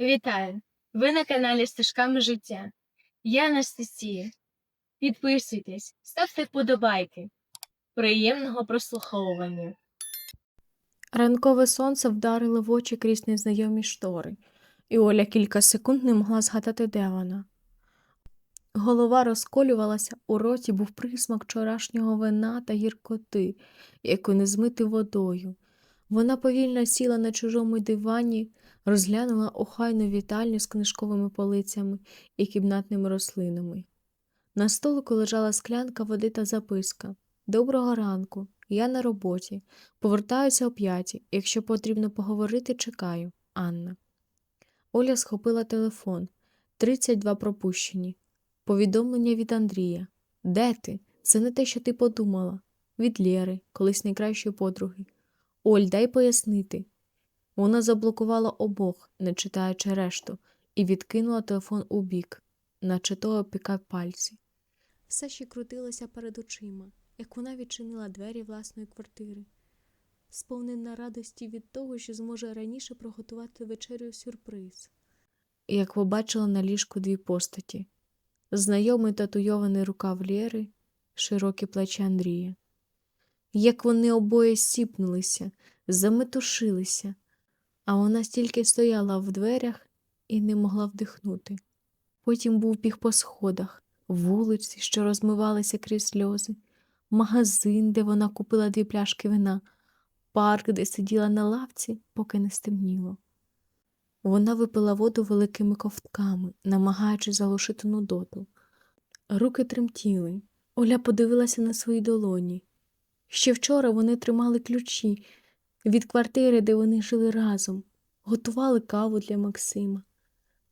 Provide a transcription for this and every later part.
Вітаю! Ви на каналі Стежками життя. Я Анастасія. Підписуйтесь, ставте вподобайки. Приємного прослуховування. Ранкове сонце вдарило в очі крізь незнайомі штори, і Оля кілька секунд не могла згадати, де вона. Голова розколювалася, у роті був присмак вчорашнього вина та гіркоти, яку не змити водою. Вона повільно сіла на чужому дивані, розглянула охайну вітальню з книжковими полицями і кімнатними рослинами. На столику лежала склянка води та записка. Доброго ранку, я на роботі. Повертаюся о п'ятій. Якщо потрібно поговорити, чекаю. Анна. Оля схопила телефон. 32 пропущені. Повідомлення від Андрія. Де ти? Це не те, що ти подумала. Від Лєри, колись найкращої подруги. Оль, дай пояснити. Вона заблокувала обох, не читаючи решту, і відкинула телефон у бік, наче то опікав пальці. Все ще крутилося перед очима, як вона відчинила двері власної квартири, сповнена радості від того, що зможе раніше приготувати вечерю сюрприз. Як побачила на ліжку дві постаті знайомий татуйований рукав Лєри, широкі плечі Андрія. Як вони обоє сіпнулися, заметушилися, а вона стільки стояла в дверях і не могла вдихнути. Потім був біг по сходах, вулиці, що розмивалися крізь сльози, магазин, де вона купила дві пляшки вина, парк, де сиділа на лавці, поки не стемніло. Вона випила воду великими ковтками, намагаючись залишити нудоту. Руки тремтіли. Оля подивилася на свої долоні. Ще вчора вони тримали ключі від квартири, де вони жили разом, готували каву для Максима,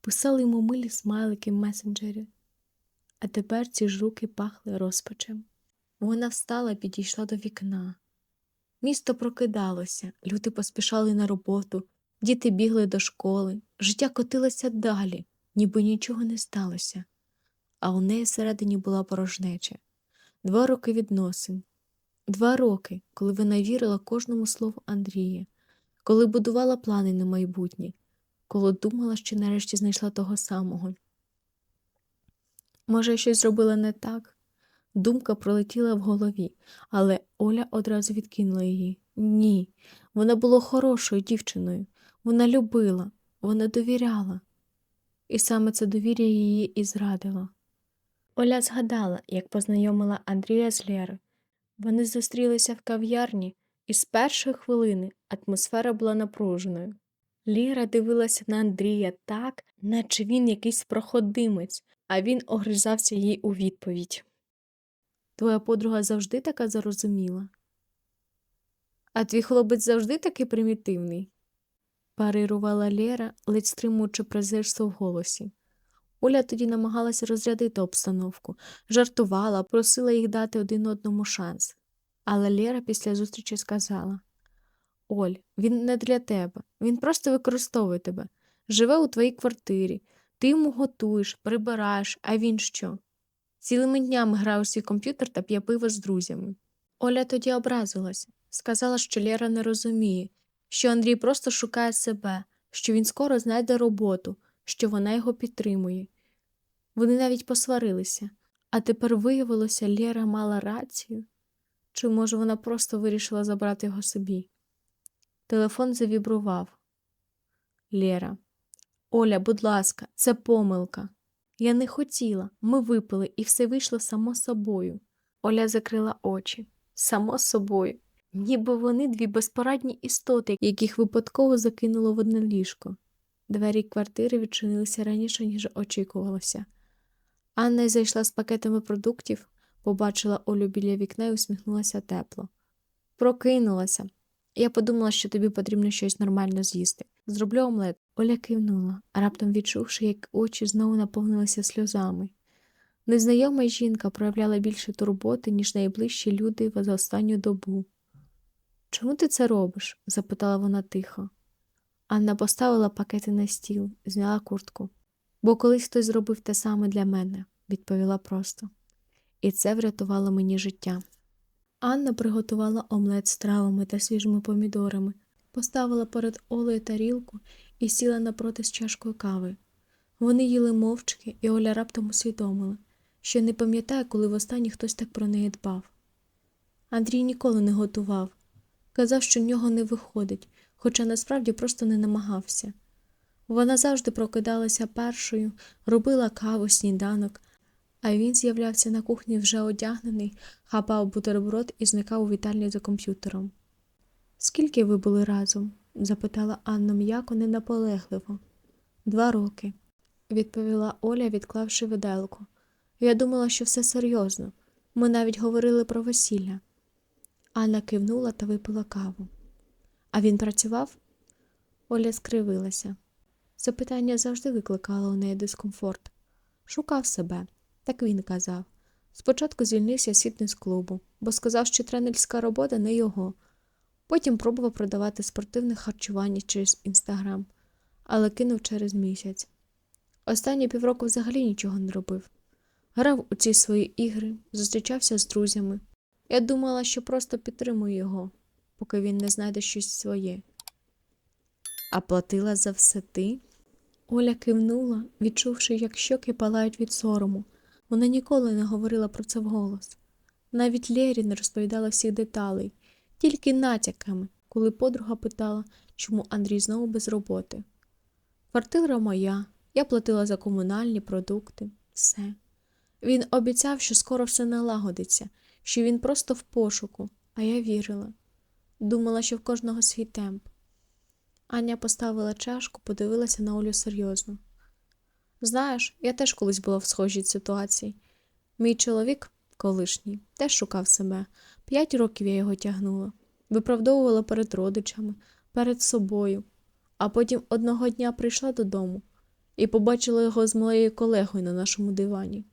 писали йому милі смайлики в месенджері. А тепер ці ж руки пахли розпачем. Вона встала і підійшла до вікна. Місто прокидалося, люди поспішали на роботу, діти бігли до школи, життя котилося далі, ніби нічого не сталося. А у неї всередині була порожнеча. Два роки відносин. Два роки, коли вона вірила кожному слову Андрія, коли будувала плани на майбутнє, коли думала, що нарешті знайшла того самого. Може, щось зробила не так? Думка пролетіла в голові, але Оля одразу відкинула її. Ні, вона була хорошою дівчиною, вона любила, вона довіряла. І саме це довір'я її і зрадило. Оля згадала, як познайомила Андрія з Лєрою. Вони зустрілися в кав'ярні, і з першої хвилини атмосфера була напруженою. Ліра дивилася на Андрія так, наче він якийсь проходимець, а він огризався їй у відповідь. Твоя подруга завжди така зарозуміла. А твій хлопець завжди такий примітивний, парирувала Лєра, ледь стримуючи презирство в голосі. Оля тоді намагалася розрядити обстановку, жартувала, просила їх дати один одному шанс. Але Лєра після зустрічі сказала Оль, він не для тебе, він просто використовує тебе, живе у твоїй квартирі, ти йому готуєш, прибираєш, а він що? Цілими днями грає у свій комп'ютер та п'є пиво з друзями. Оля тоді образилася, сказала, що Лєра не розуміє, що Андрій просто шукає себе, що він скоро знайде роботу, що вона його підтримує. Вони навіть посварилися, а тепер виявилося, Лєра мала рацію, чи, може, вона просто вирішила забрати його собі. Телефон завібрував. Лєра. Оля, будь ласка, це помилка. Я не хотіла, ми випили, і все вийшло само собою. Оля закрила очі. Само собою. Ніби вони дві безпорадні істоти, яких випадково закинуло в одне ліжко. Двері квартири відчинилися раніше, ніж очікувалося. Анна зайшла з пакетами продуктів, побачила Олю біля вікна і усміхнулася тепло. Прокинулася. Я подумала, що тобі потрібно щось нормально з'їсти. Зроблю омлет. Оля кивнула, раптом відчувши, як очі знову наповнилися сльозами. Незнайома жінка проявляла більше турботи, ніж найближчі люди за останню добу. Чому ти це робиш? запитала вона тихо. Анна поставила пакети на стіл, зняла куртку. Бо колись хтось зробив те саме для мене, відповіла просто. І це врятувало мені життя. Анна приготувала омлет з травами та свіжими помідорами, поставила перед Олею тарілку і сіла напроти з чашкою кави. Вони їли мовчки, і Оля раптом усвідомила, що не пам'ятає, коли востаннє хтось так про неї дбав. Андрій ніколи не готував, казав, що в нього не виходить, хоча насправді просто не намагався. Вона завжди прокидалася першою, робила каву, сніданок, а він з'являвся на кухні вже одягнений, хапав бутерброд і зникав у вітальні за комп'ютером. Скільки ви були разом? запитала Анна м'яко ненаполегливо. Два роки, відповіла Оля, відклавши виделку. Я думала, що все серйозно. Ми навіть говорили про весілля. Анна кивнула та випила каву. А він працював? Оля скривилася. Запитання завжди викликало у неї дискомфорт. Шукав себе, так він казав. Спочатку звільнився з фітнес-клубу, бо сказав, що тренерська робота не його. Потім пробував продавати спортивне харчування через інстаграм, але кинув через місяць. Останні півроку взагалі нічого не робив. Грав у ці свої ігри, зустрічався з друзями. Я думала, що просто підтримую його, поки він не знайде щось своє. А платила за все ти? Оля кивнула, відчувши, як щоки палають від сорому. Вона ніколи не говорила про це вголос. Навіть Лєрі не розповідала всіх деталей, тільки натяками, коли подруга питала, чому Андрій знову без роботи. Квартира моя, я платила за комунальні продукти, все. Він обіцяв, що скоро все налагодиться, що він просто в пошуку, а я вірила. Думала, що в кожного свій темп. Аня поставила чашку, подивилася на Олю серйозно. Знаєш, я теж колись була в схожій ситуації. Мій чоловік, колишній, теж шукав себе. П'ять років я його тягнула, виправдовувала перед родичами, перед собою, а потім одного дня прийшла додому і побачила його з моєю колегою на нашому дивані.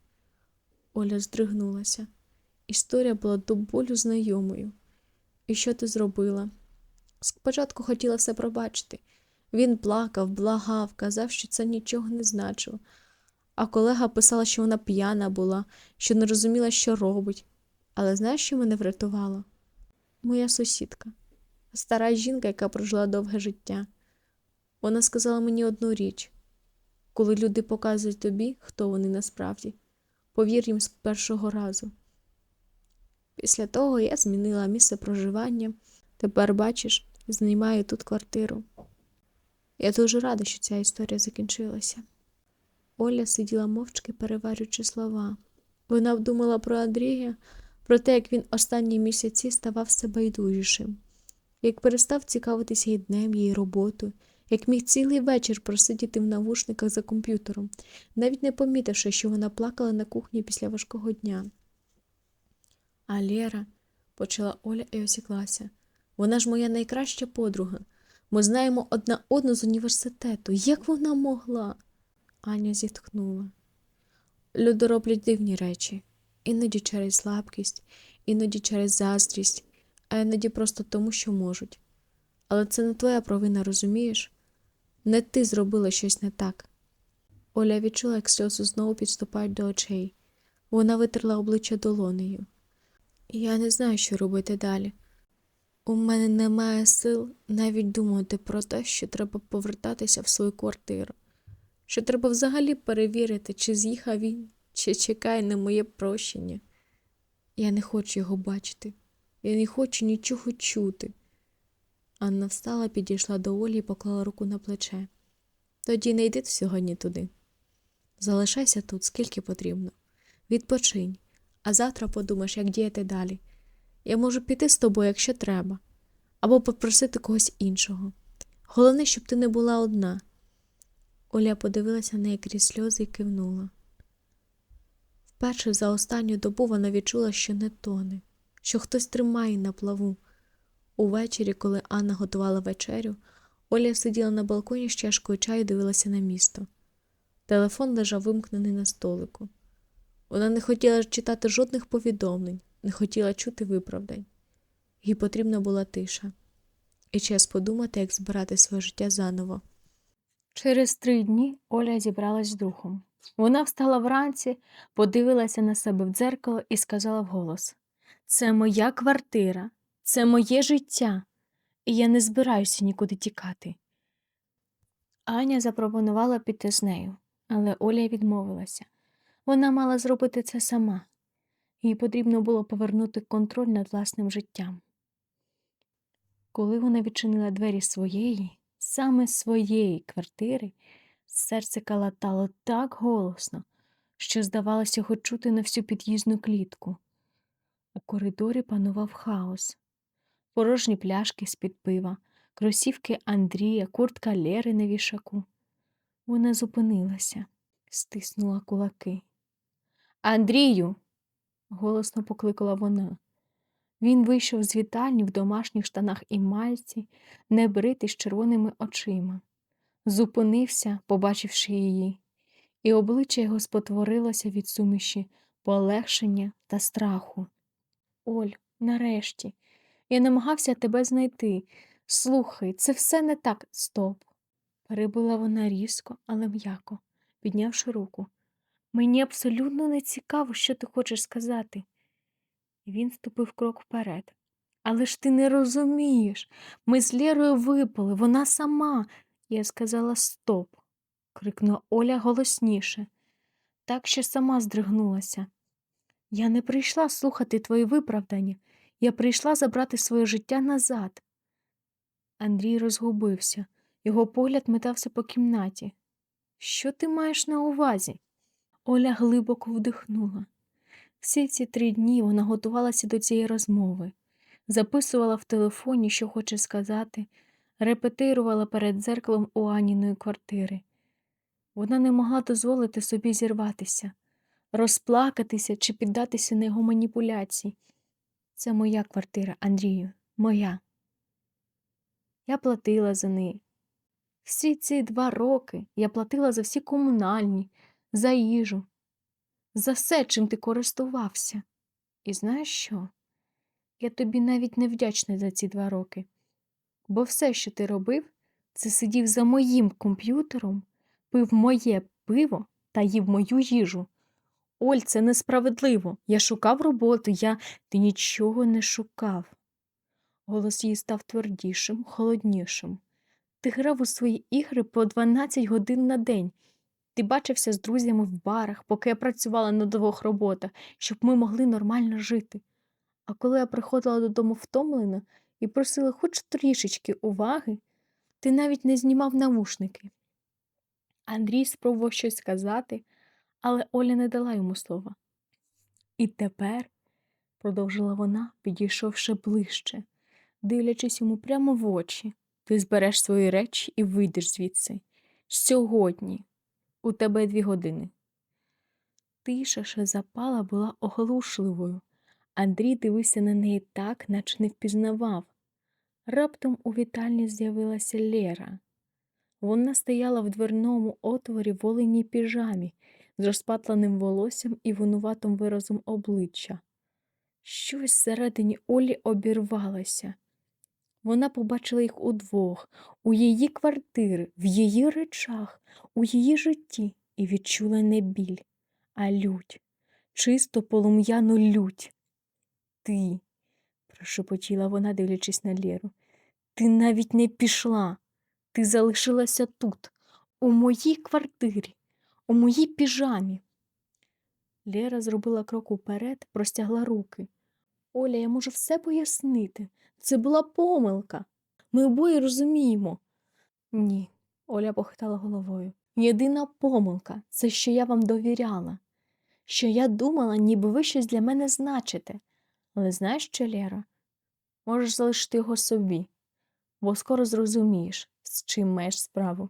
Оля здригнулася. Історія була до болю знайомою. І що ти зробила? Спочатку хотіла все пробачити. Він плакав, благав, казав, що це нічого не значило. А колега писала, що вона п'яна була, що не розуміла, що робить. Але знаєш, що мене врятувало? Моя сусідка, стара жінка, яка прожила довге життя. Вона сказала мені одну річ коли люди показують тобі, хто вони насправді, повір їм з першого разу. Після того я змінила місце проживання. Тепер, бачиш, знімаю тут квартиру. Я дуже рада, що ця історія закінчилася. Оля сиділа мовчки, переварюючи слова. Вона вдумала про Андрія, про те, як він останні місяці ставав все байдужішим, як перестав цікавитися її днем, її роботою, як міг цілий вечір просидіти в навушниках за комп'ютером, навіть не помітивши, що вона плакала на кухні після важкого дня. А Лєра, почала Оля і осіклася. Вона ж моя найкраща подруга. Ми знаємо одна одну з університету. Як вона могла? Аня зітхнула. Люди роблять дивні речі, іноді через слабкість, іноді через заздрість, а іноді просто тому, що можуть. Але це не твоя провина, розумієш? Не ти зробила щось не так. Оля відчула, як сльози знову підступають до очей. Вона витерла обличчя долонею. Я не знаю, що робити далі. У мене немає сил навіть думати про те, що треба повертатися в свою квартиру, що треба взагалі перевірити, чи з'їхав він, чи чекає на моє прощення. Я не хочу його бачити, я не хочу нічого чути. Анна встала, підійшла до Олі і поклала руку на плече. Тоді не йди сьогодні туди. Залишайся тут, скільки потрібно. Відпочинь, а завтра подумаєш, як діяти далі. Я можу піти з тобою, якщо треба, або попросити когось іншого. Головне, щоб ти не була одна. Оля подивилася на неї крізь сльози і кивнула. Вперше за останню добу вона відчула, що не тоне, що хтось тримає на плаву. Увечері, коли Анна готувала вечерю, Оля сиділа на балконі з чашкою чаю і дивилася на місто. Телефон лежав вимкнений на столику. Вона не хотіла читати жодних повідомлень, не хотіла чути виправдань. Їй потрібна була тиша і час подумати, як збирати своє життя заново. Через три дні Оля зібралась з духом. Вона встала вранці, подивилася на себе в дзеркало і сказала вголос: Це моя квартира, це моє життя, і я не збираюся нікуди тікати. Аня запропонувала піти з нею, але Оля відмовилася. Вона мала зробити це сама. Їй потрібно було повернути контроль над власним життям. Коли вона відчинила двері своєї, саме своєї квартири, серце калатало так голосно, що здавалося його чути на всю під'їзну клітку. У коридорі панував хаос. Порожні пляшки з-під пива, кросівки Андрія, куртка Лєри на вішаку. Вона зупинилася, стиснула кулаки. Андрію. голосно покликала вона. Він вийшов з вітальні в домашніх штанах і мальці, небритий з червоними очима. Зупинився, побачивши її, і обличчя його спотворилося від суміші полегшення та страху. Оль, нарешті, я намагався тебе знайти. Слухай, це все не так. Стоп. Перебила вона різко, але м'яко, піднявши руку. Мені абсолютно не цікаво, що ти хочеш сказати. Він ступив крок вперед. Але ж ти не розумієш. Ми з Лєрою випали, вона сама. Я сказала стоп, крикнула Оля голосніше, так що сама здригнулася. Я не прийшла слухати твої виправдання, я прийшла забрати своє життя назад. Андрій розгубився, його погляд метався по кімнаті. Що ти маєш на увазі? Оля глибоко вдихнула. Всі ці три дні вона готувалася до цієї розмови, записувала в телефоні, що хоче сказати, репетирувала перед дзеркалом у Аніної квартири. Вона не могла дозволити собі зірватися, розплакатися чи піддатися на його маніпуляції. Це моя квартира, Андрію, моя. Я платила за неї. Всі ці два роки я платила за всі комунальні, за їжу, за все, чим ти користувався. І знаєш що? Я тобі навіть не вдячна за ці два роки, бо все, що ти робив, це сидів за моїм комп'ютером, пив моє пиво та їв мою їжу. Оль, це несправедливо. Я шукав роботу, я ти нічого не шукав. Голос її став твердішим, холоднішим. Ти грав у свої ігри по 12 годин на день. Ти бачився з друзями в барах, поки я працювала на двох роботах, щоб ми могли нормально жити. А коли я приходила додому втомлена і просила хоч трішечки уваги, ти навіть не знімав навушники. Андрій спробував щось сказати, але Оля не дала йому слова. І тепер, продовжила вона, підійшовши ближче, дивлячись йому прямо в очі, ти збереш свої речі і вийдеш звідси. Сьогодні у тебе дві години. Тиша, що запала, була оглушливою. Андрій дивився на неї так, наче не впізнавав. Раптом у вітальні з'явилася Лєра. Вона стояла в дверному отворі в оленій піжамі з розпатленим волоссям і винуватим виразом обличчя. Щось всередині Олі обірвалося. Вона побачила їх удвох, у її квартири, в її речах, у її житті і відчула не біль, а лють, чисто полум'яну лють. Ти, прошепотіла вона, дивлячись на Лєру, ти навіть не пішла. Ти залишилася тут, у моїй квартирі, у моїй піжамі. Лєра зробила крок уперед, простягла руки. Оля, я можу все пояснити. Це була помилка. Ми обоє розуміємо. Ні, Оля похитала головою. Єдина помилка це що я вам довіряла, що я думала, ніби ви щось для мене значите. Але знаєш що, Лєра? Можеш залишити його собі, бо скоро зрозумієш, з чим маєш справу.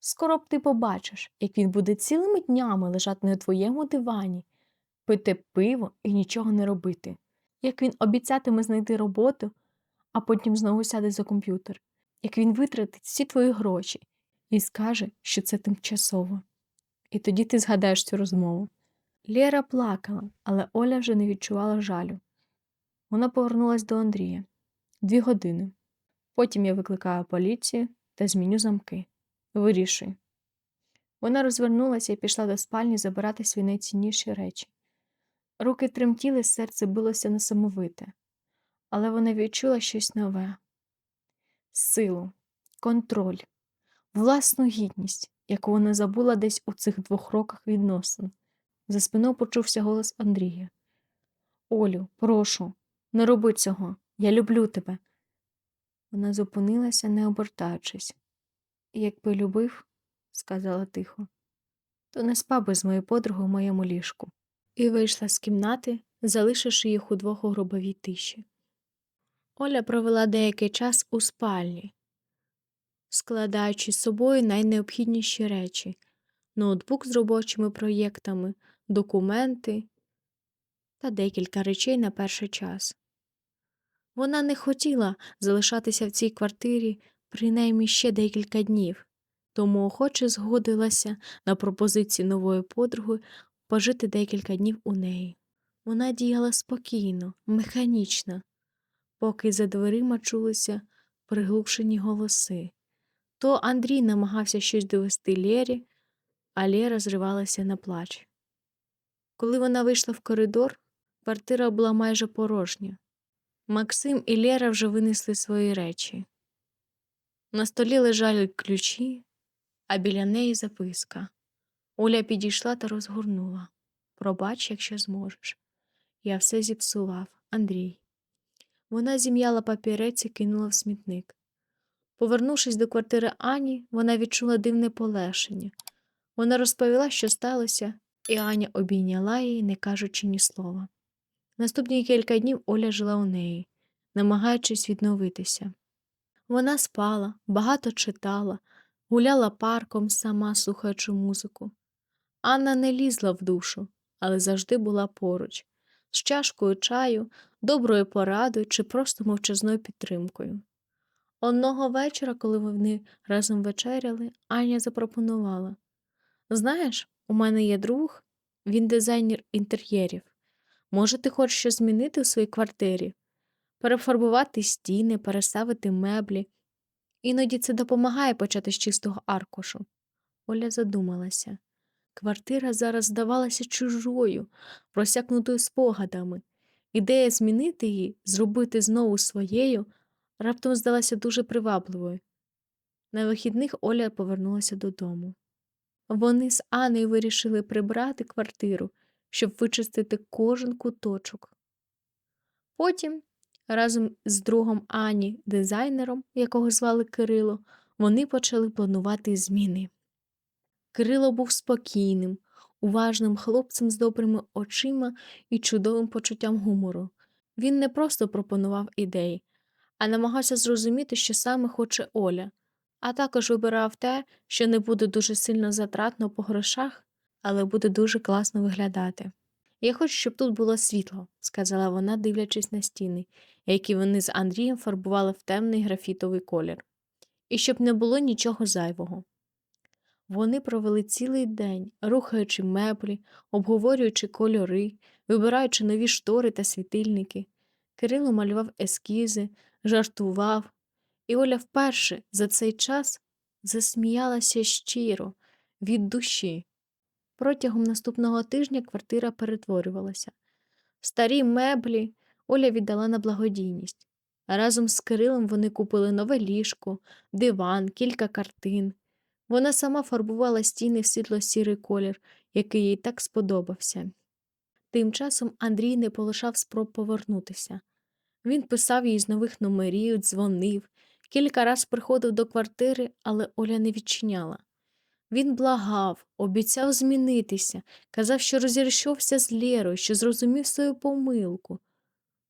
Скоро б ти побачиш, як він буде цілими днями лежати на твоєму дивані, пити пиво і нічого не робити, як він обіцятиме знайти роботу, а потім знову сяде за комп'ютер, як він витратить всі твої гроші і скаже, що це тимчасово. І тоді ти згадаєш цю розмову. Лєра плакала, але Оля вже не відчувала жалю. Вона повернулась до Андрія дві години. Потім я викликаю поліцію та зміню замки. Вирішуй. Вона розвернулася і пішла до спальні забирати свої найцінніші речі. Руки тремтіли, серце билося несамовите, але вона відчула щось нове силу, контроль, власну гідність, яку вона забула десь у цих двох роках відносин. За спиною почувся голос Андрія. Олю, прошу, не роби цього. Я люблю тебе. Вона зупинилася, не обертаючись. Якби любив, сказала тихо, то не спав би з моєю подругою в моєму ліжку. І вийшла з кімнати, залишивши їх удвох у гробовій тиші. Оля провела деякий час у спальні, складаючи з собою найнеобхідніші речі ноутбук з робочими проєктами, документи та декілька речей на перший час. Вона не хотіла залишатися в цій квартирі принаймні ще декілька днів, тому охоче згодилася на пропозицію нової подруги пожити декілька днів у неї. Вона діяла спокійно, механічно, поки за дверима чулися приглушені голоси. То Андрій намагався щось довести Лєрі, а Лєра зривалася на плач. Коли вона вийшла в коридор, квартира була майже порожня. Максим і Лєра вже винесли свої речі. На столі лежали ключі, а біля неї записка. Оля підійшла та розгорнула. Пробач, якщо зможеш. Я все зіпсував, Андрій. Вона зім'яла папірець і кинула в смітник. Повернувшись до квартири Ані, вона відчула дивне полегшення. Вона розповіла, що сталося, і Аня обійняла її, не кажучи ні слова. Наступні кілька днів Оля жила у неї, намагаючись відновитися. Вона спала, багато читала, гуляла парком сама, слухаючи музику. Анна не лізла в душу, але завжди була поруч, з чашкою чаю, доброю порадою чи просто мовчазною підтримкою. Одного вечора, коли вони разом вечеряли, Аня запропонувала Знаєш, у мене є друг, він дизайнер інтер'єрів. Може, ти хочеш щось змінити у своїй квартирі? Перефарбувати стіни, переставити меблі. Іноді це допомагає почати з чистого аркушу. Оля задумалася. Квартира зараз здавалася чужою, просякнутою спогадами. Ідея змінити її, зробити знову своєю, раптом здалася дуже привабливою. На вихідних Оля повернулася додому. Вони з Анею вирішили прибрати квартиру, щоб вичистити кожен куточок. Потім, разом з другом Ані, дизайнером, якого звали Кирило, вони почали планувати зміни. Кирило був спокійним, уважним хлопцем з добрими очима і чудовим почуттям гумору. Він не просто пропонував ідеї, а намагався зрозуміти, що саме хоче Оля, а також вибирав те, що не буде дуже сильно затратно по грошах, але буде дуже класно виглядати. Я хочу, щоб тут було світло, сказала вона, дивлячись на стіни, які вони з Андрієм фарбували в темний графітовий колір, і щоб не було нічого зайвого. Вони провели цілий день, рухаючи меблі, обговорюючи кольори, вибираючи нові штори та світильники. Кирило малював ескізи, жартував, і Оля вперше за цей час засміялася щиро, від душі. Протягом наступного тижня квартира перетворювалася. Старі меблі Оля віддала на благодійність. Разом з Кирилом вони купили нове ліжко, диван, кілька картин. Вона сама фарбувала стіни в світло-сірий колір, який їй так сподобався. Тим часом Андрій не полишав спроб повернутися. Він писав їй з нових номерів, дзвонив, кілька раз приходив до квартири, але Оля не відчиняла. Він благав, обіцяв змінитися, казав, що розійшовся з Лєрою, що зрозумів свою помилку.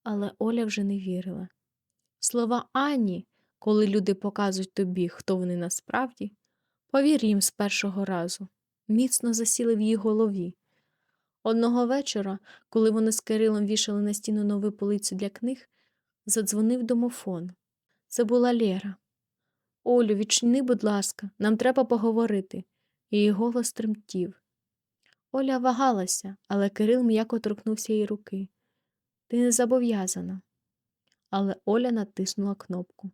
Але Оля вже не вірила. Слова Ані, коли люди показують тобі, хто вони насправді, повір їм з першого разу, міцно засіли в її голові. Одного вечора, коли вони з Кирилом вішали на стіну нову полицю для книг, задзвонив домофон. Це була Лєра. Олю, відчини, будь ласка, нам треба поговорити. Її голос тремтів. Оля вагалася, але Кирил м'яко торкнувся її руки. Ти не зобов'язана. Але Оля натиснула кнопку.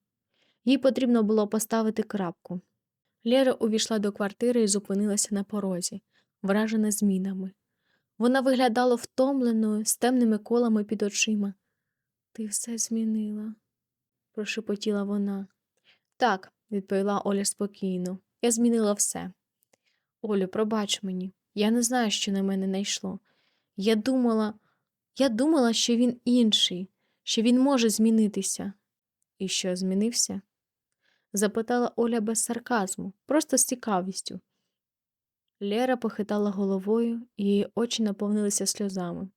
Їй потрібно було поставити крапку. Лєра увійшла до квартири і зупинилася на порозі, вражена змінами. Вона виглядала втомленою, з темними колами під очима. Ти все змінила, прошепотіла вона. Так, відповіла Оля спокійно, Я змінила все. Олю, пробач мені, я не знаю, що на мене найшло. Я думала, я думала, що він інший, що він може змінитися. І що змінився? Запитала Оля без сарказму, просто з цікавістю. Лера похитала головою, і її очі наповнилися сльозами.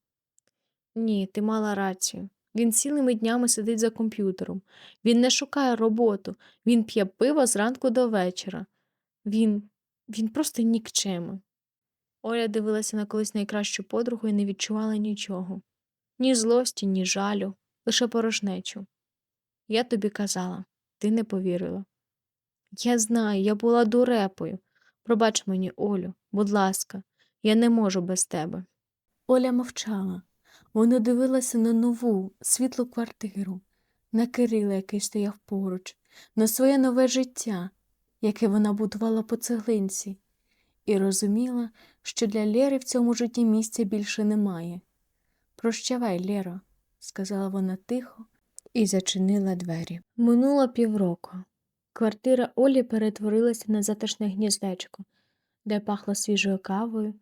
Ні, ти мала рацію. Він цілими днями сидить за комп'ютером. Він не шукає роботу, він п'є пиво зранку до вечора. Він. він просто нікчема. Оля дивилася на колись найкращу подругу і не відчувала нічого ні злості, ні жалю, лише порожнечу. Я тобі казала, ти не повірила. Я знаю, я була дурепою. Пробач мені, Олю, будь ласка, я не можу без тебе. Оля мовчала. Вона дивилася на нову, світлу квартиру, на Кирила, який стояв поруч, на своє нове життя, яке вона будувала по цеглинці, і розуміла, що для Лєри в цьому житті місця більше немає. Прощавай, Лєро, сказала вона тихо і зачинила двері. Минуло півроку. Квартира Олі перетворилася на затишне гніздечко, де пахло свіжою кавою,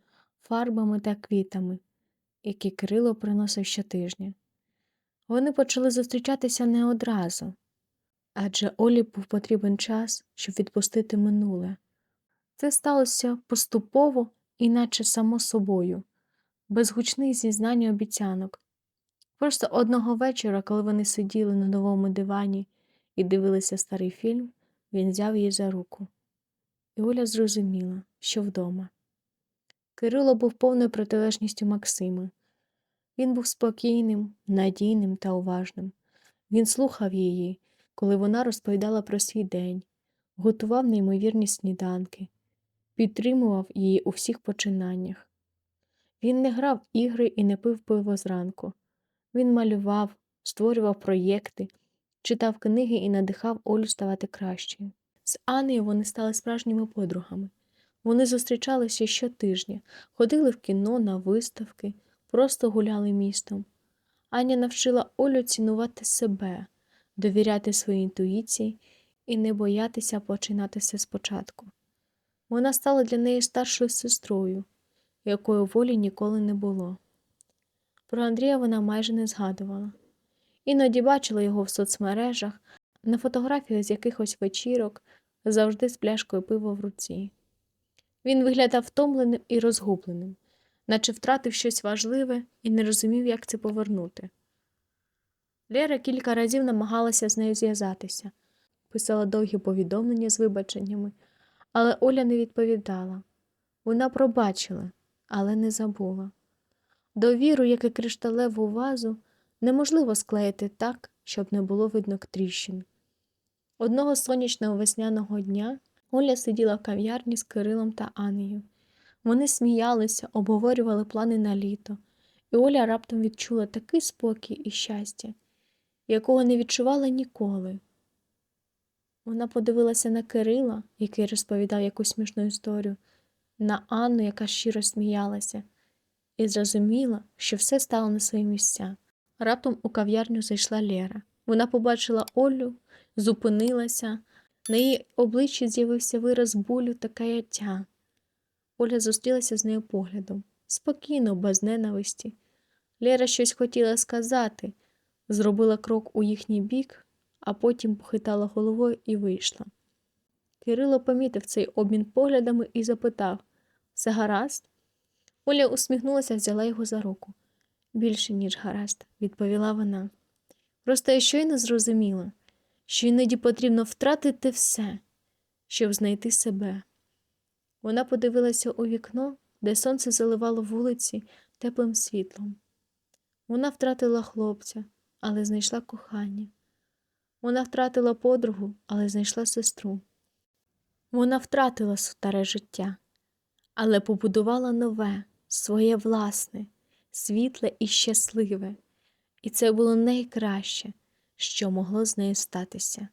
фарбами та квітами, які Кирило приносив щотижня. Вони почали зустрічатися не одразу, адже Олі був потрібен час, щоб відпустити минуле. Це сталося поступово, іначе само собою, без гучних зізнань і обіцянок. Просто одного вечора, коли вони сиділи на новому дивані і дивилися старий фільм, він взяв її за руку. І Оля зрозуміла, що вдома. Кирило був повною протилежністю Максима. Він був спокійним, надійним та уважним. Він слухав її, коли вона розповідала про свій день, готував неймовірні сніданки, підтримував її у всіх починаннях. Він не грав ігри і не пив пиво зранку. Він малював, створював проєкти, читав книги і надихав Олю ставати кращою. З Анею вони стали справжніми подругами. Вони зустрічалися щотижня, ходили в кіно на виставки, просто гуляли містом. Аня навчила Олю цінувати себе, довіряти своїй інтуїції і не боятися починати все спочатку. Вона стала для неї старшою сестрою, якої волі ніколи не було. Про Андрія вона майже не згадувала. Іноді бачила його в соцмережах, на фотографіях з якихось вечірок, завжди з пляшкою пива в руці. Він виглядав втомленим і розгубленим, наче втратив щось важливе і не розумів, як це повернути. Лера кілька разів намагалася з нею зв'язатися, писала довгі повідомлення з вибаченнями, але Оля не відповідала. Вона пробачила, але не забула. Довіру, як і кришталеву вазу, неможливо склеїти так, щоб не було видно тріщин. Одного сонячного весняного дня Оля сиділа в кав'ярні з Кирилом та Анею. Вони сміялися, обговорювали плани на літо, і Оля раптом відчула такий спокій і щастя, якого не відчувала ніколи. Вона подивилася на Кирила, який розповідав якусь смішну історію, на Анну, яка щиро сміялася, і зрозуміла, що все стало на свої місця. Раптом у кав'ярню зайшла Лера. Вона побачила Олю, зупинилася, на її обличчі з'явився вираз болю та каяття. Оля зустрілася з нею поглядом, спокійно, без ненависті. Лера щось хотіла сказати, зробила крок у їхній бік, а потім похитала головою і вийшла. Кирило помітив цей обмін поглядами і запитав Все гаразд? Оля усміхнулася, взяла його за руку. Більше, ніж гаразд, відповіла вона. Просто я щойно зрозуміла, що іноді потрібно втратити все, щоб знайти себе. Вона подивилася у вікно, де сонце заливало вулиці теплим світлом. Вона втратила хлопця, але знайшла кохання. Вона втратила подругу, але знайшла сестру. Вона втратила старе життя, але побудувала нове, своє власне, світле і щасливе, і це було найкраще, що могло з нею статися.